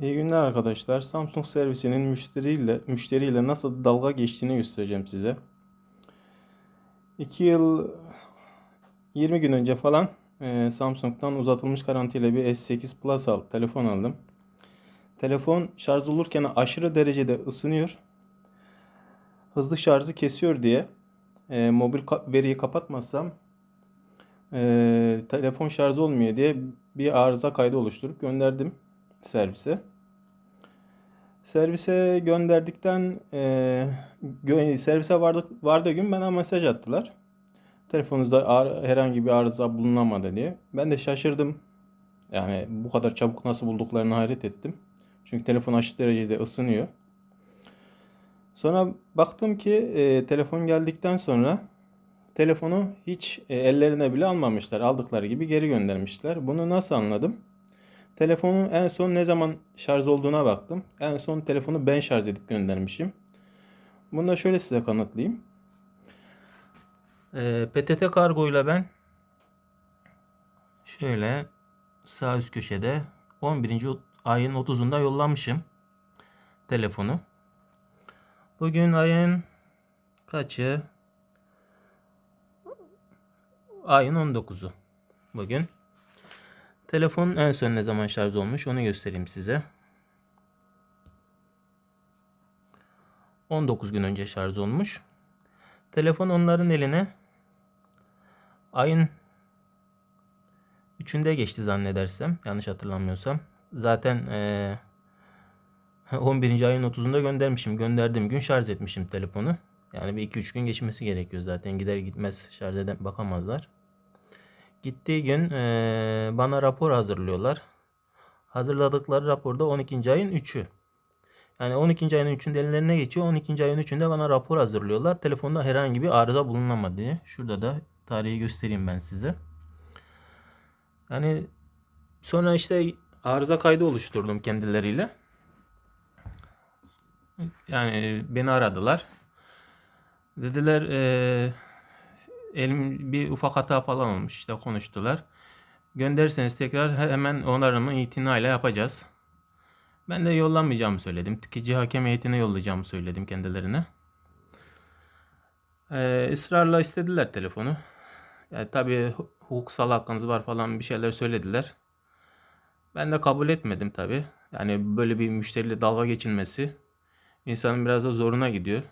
İyi günler arkadaşlar. Samsung servisinin müşteriyle müşteriyle nasıl dalga geçtiğini göstereceğim size. 2 yıl 20 gün önce falan e, Samsung'dan uzatılmış garantiyle bir S8 Plus al, telefon aldım. Telefon şarj olurken aşırı derecede ısınıyor. Hızlı şarjı kesiyor diye e, mobil ka- veriyi kapatmazsam e, telefon şarj olmuyor diye bir arıza kaydı oluşturup gönderdim servise. Servise gönderdikten e, servise vardık, vardığı gün bana mesaj attılar. Telefonunuzda herhangi bir arıza bulunamadı diye. Ben de şaşırdım. Yani bu kadar çabuk nasıl bulduklarını hayret ettim. Çünkü telefon aşırı derecede ısınıyor. Sonra baktım ki e, telefon geldikten sonra telefonu hiç e, ellerine bile almamışlar. Aldıkları gibi geri göndermişler. Bunu nasıl anladım? Telefonun en son ne zaman şarj olduğuna baktım. En son telefonu ben şarj edip göndermişim. Bunu da şöyle size kanıtlayayım. Ee, PTT kargoyla ben şöyle sağ üst köşede 11. ayın 30'unda yollamışım telefonu. Bugün ayın kaçı? Ayın 19'u. Bugün. Telefon en son ne zaman şarj olmuş onu göstereyim size. 19 gün önce şarj olmuş. Telefon onların eline ayın 3'ünde geçti zannedersem. Yanlış hatırlamıyorsam. Zaten eee 11. ayın 30'unda göndermişim. Gönderdiğim gün şarj etmişim telefonu. Yani bir 2-3 gün geçmesi gerekiyor zaten. Gider gitmez şarj eden bakamazlar. Gittiği gün eee, bana rapor hazırlıyorlar. Hazırladıkları raporda 12. ayın 3'ü. Yani 12. ayın 3'ünde ellerine geçiyor. 12. ayın 3'ünde bana rapor hazırlıyorlar. Telefonda herhangi bir arıza bulunamadı. Şurada da tarihi göstereyim ben size. Yani sonra işte arıza kaydı oluşturdum kendileriyle. Yani beni aradılar. Dediler eee elim bir ufak hata falan olmuş işte konuştular. Gönderirseniz tekrar he- hemen onarımı itinayla yapacağız. Ben de yollamayacağımı söyledim. Tüketici hakem heyetine yollayacağımı söyledim kendilerine. Ee, ısrarla istediler telefonu. Yani tabii hu- hukuksal hakkınız var falan bir şeyler söylediler. Ben de kabul etmedim tabii. Yani böyle bir müşteriyle dalga geçilmesi insanın biraz da zoruna gidiyor.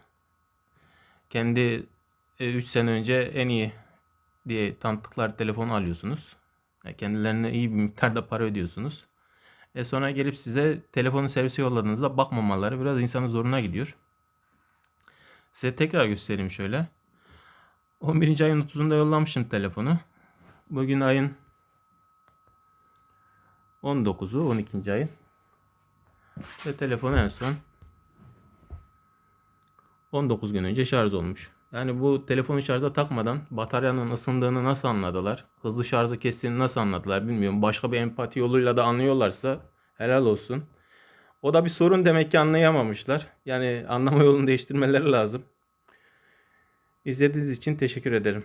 Kendi 3 sene önce en iyi diye tanıttıkları telefonu alıyorsunuz. Yani kendilerine iyi bir miktarda para ödüyorsunuz. E sonra gelip size telefonu servise yolladığınızda bakmamaları biraz insanın zoruna gidiyor. Size tekrar göstereyim şöyle. 11. ayın 30'unda yollamışım telefonu. Bugün ayın 19'u 12. ayın. Ve telefon en son 19 gün önce şarj olmuş. Yani bu telefonu şarja takmadan bataryanın ısındığını nasıl anladılar? Hızlı şarjı kestiğini nasıl anladılar bilmiyorum. Başka bir empati yoluyla da anlıyorlarsa helal olsun. O da bir sorun demek ki anlayamamışlar. Yani anlama yolunu değiştirmeleri lazım. İzlediğiniz için teşekkür ederim.